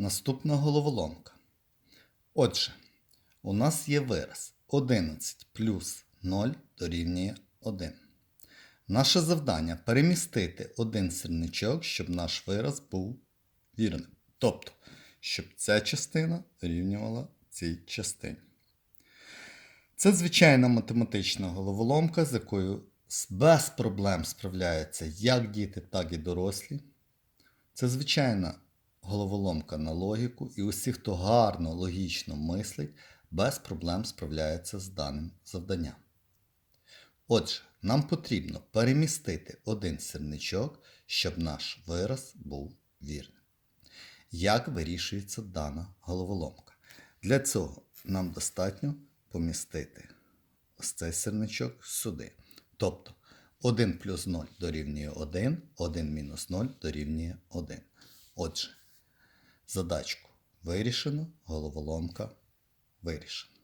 Наступна головоломка. Отже, у нас є вираз 11 плюс 0 дорівнює 1. Наше завдання перемістити один сірничок, щоб наш вираз був вірним. Тобто, щоб ця частина дорівнювала цій частині. Це звичайна математична головоломка, з якою без проблем справляються як діти, так і дорослі. Це звичайна головоломка на логіку, і усі, хто гарно, логічно мислить, без проблем справляється з даним завданням. Отже, нам потрібно перемістити один сірничок, щоб наш вираз був вірним. Як вирішується дана головоломка? Для цього нам достатньо помістити ось цей сірничок сюди. Тобто 1 плюс 0 дорівнює 1, 1 мінус 0 дорівнює 1. Отже, задачку вирішено, головоломка вирішена.